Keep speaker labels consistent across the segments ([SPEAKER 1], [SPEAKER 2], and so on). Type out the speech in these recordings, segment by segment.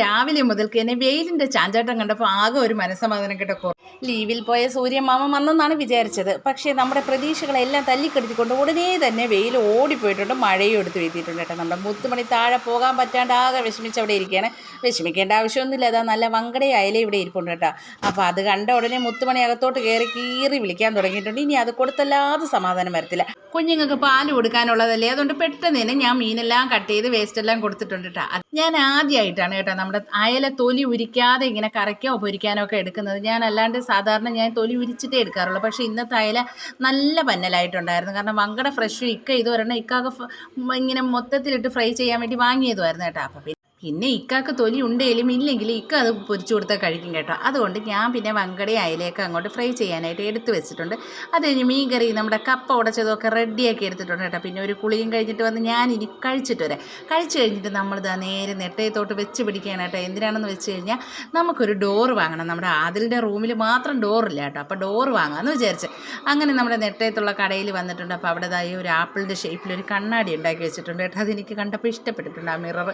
[SPEAKER 1] രാവിലെ മുതൽക്ക് തന്നെ വെയിലിന്റെ ചാഞ്ചാട്ടം കണ്ടപ്പോൾ ആകെ ഒരു മനസ്സമാധാനം കിട്ടക്കോ ലീവിൽ പോയ സൂര്യമാമൻ വന്നെന്നാണ് വിചാരിച്ചത്. പക്ഷേ നമ്മുടെ പ്രതീക്ഷകളെല്ലാം തല്ലിക്കെടുത്തിക്കൊണ്ട് ഉടനെ തന്നെ വെയിൽ ഓടിപ്പോയിട്ടുണ്ട്. മഴയും എടുത്ത് വീഴ്ത്തിയിട്ടുണ്ട് കേട്ടോ. നമ്മുടെ മുത്തുമണി താഴെ പോകാൻ പറ്റാണ്ട് ആകെ വിഷമിച്ച് അവിടെ ഇരിക്കുകയാണ്. വിഷമിക്കേണ്ട ആവശ്യമൊന്നുമില്ല. അതാ നല്ല വങ്കടയായാലേ ഇവിടെ ഇരിപ്പുണ്ട് കേട്ടോ. അപ്പോൾ അത് കണ്ട ഉടനെ മുത്തുമണി അകത്തോട്ട് കയറി കീറി വിളിക്കാൻ തുടങ്ങിയിട്ടുണ്ട്. ഇനി അത് കൊടുത്തല്ലാതെ സമാധാനം വരത്തില്ല. കുഞ്ഞുങ്ങൾക്ക് പാൽ കൊടുക്കാനുള്ളതല്ലേ? അതുകൊണ്ട് പെട്ടെന്ന് തന്നെ ഞാൻ മീനെല്ലാം കട്ട് ചെയ്ത് വേസ്റ്റ് എല്ലാം കൊടുത്തിട്ടുണ്ട് കേട്ടോ ഞാൻ ആദ്യമായിട്ടാണ് കേട്ടോ നമ്മുടെ അയല തൊലി ഉരിക്കാതെ ഇങ്ങനെ കറയ്ക്കോ പൊരിക്കാനോ ഒക്കെ എടുക്കുന്നത്. ഞാൻ അല്ലാണ്ട് സാധാരണ ഞാൻ തൊലി ഉരിച്ചിട്ടേ എടുക്കാറുള്ളൂ. പക്ഷേ ഇന്നത്തെ അയല നല്ല പന്നലായിട്ടുണ്ടായിരുന്നു. കാരണം വങ്കട ഫ്രഷ് ഇക്ക ഇത് ഒരെണ്ണം ഇക്കാകെ ഇങ്ങനെ മൊത്തത്തിലിട്ട് ഫ്രൈ ചെയ്യാൻ വേണ്ടി വാങ്ങിയതുമായിരുന്നു കേട്ടോ. അപ്പോൾ പിന്നെ ഇക്കാക്ക് തൊലി ഉണ്ടെങ്കിലും ഇല്ലെങ്കിൽ ഇക്ക അത് പൊരിച്ചു കൊടുത്താൽ കഴിക്കും കേട്ടോ. അതുകൊണ്ട് ഞാൻ പിന്നെ വങ്കടയും അയിലേക്ക് അങ്ങോട്ട് ഫ്രൈ ചെയ്യാനായിട്ട് എടുത്തു വെച്ചിട്ടുണ്ട്. അത് കഴിഞ്ഞ് മീൻ കറി നമ്മുടെ കപ്പ ഉടച്ചതൊക്കെ റെഡിയാക്കി എടുത്തിട്ടുണ്ട് കേട്ടോ. പിന്നെ ഒരു കുളിയും കഴിഞ്ഞിട്ട് വന്ന് ഞാൻ ഇനി കഴിച്ചിട്ട് വരാം. കഴിച്ചു കഴിഞ്ഞിട്ട് നമ്മളിതാ നേരെ നെട്ടയത്തോട്ട് വെച്ച് കേട്ടോ. എന്തിനാണെന്ന് വെച്ച് കഴിഞ്ഞാൽ നമുക്കൊരു ഡോറ് വാങ്ങണം. നമ്മുടെ ആദിലിന്റെ റൂമിൽ മാത്രം ഡോറില്ല കേട്ടോ. അപ്പോൾ ഡോറ് വാങ്ങാമെന്ന് വിചാരിച്ച്. അങ്ങനെ നമ്മുടെ നെട്ടയത്തുള്ള കടയിൽ വന്നിട്ടുണ്ട്. അപ്പോൾ അവിടെ ഒരു ആപ്പിളിന്റെ ഷേപ്പിൽ ഒരു കണ്ണാടി ഉണ്ടാക്കി വെച്ചിട്ടുണ്ട് കേട്ടോ. അതെനിക്ക് കണ്ടപ്പോൾ ഇഷ്ടപ്പെട്ടിട്ടുണ്ട് ആ മിറർ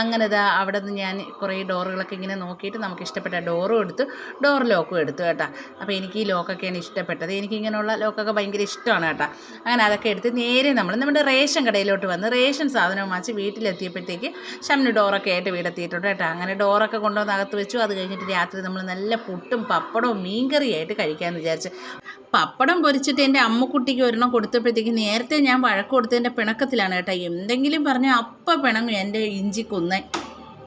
[SPEAKER 1] അങ്ങനെ ദാ അവിടെ നിന്ന് ഞാൻ കുറേ ഡോറുകളൊക്കെ ഇങ്ങനെ നോക്കിയിട്ട് നമുക്ക് ഇഷ്ടപ്പെട്ട ഡോറും എടുത്തു ഡോർ ലോക്കും എടുത്തു കേട്ടോ. അപ്പോൾ എനിക്ക് ഈ ലോക്കൊക്കെയാണ് ഇഷ്ടപ്പെട്ടത്. എനിക്ക് ഇങ്ങനെയുള്ള ലോക്കൊക്കെ ഭയങ്കര ഇഷ്ടമാണ് കേട്ടോ. അങ്ങനെ അതൊക്കെ എടുത്ത് നേരെ നമ്മൾ നമ്മുടെ റേഷൻ കടയിലോട്ട് വന്ന് റേഷൻ സാധനം വാങ്ങിച്ച് വീട്ടിലെത്തിയപ്പോഴത്തേക്ക് ഷമ്മിന് ഡോറൊക്കെ ആയിട്ട് വീടെത്തിയിട്ടുണ്ട് കേട്ടോ. അങ്ങനെ ഡോറൊക്കെ കൊണ്ടുവന്ന് അകത്ത് വെച്ചു. അത് കഴിഞ്ഞിട്ട് രാത്രി നമ്മൾ നല്ല പുട്ടും പപ്പടവും മീൻകറിയായിട്ട് കഴിക്കാമെന്ന് വിചാരിച്ച്. പപ്പടം പൊരിച്ചിട്ട് എന്റെ അമ്മക്കുട്ടിക്ക് ഒരെണ്ണം കൊടുത്തപ്പോഴത്തേക്ക് നേരത്തെ ഞാൻ വഴക്ക് കൊടുത്തതിന്റെ പിണക്കത്തിലാണ് കേട്ടോ. എന്തെങ്കിലും പറഞ്ഞാൽ അപ്പം പിണങ്ങും എന്റെ ഇഞ്ചി കുന്നൻ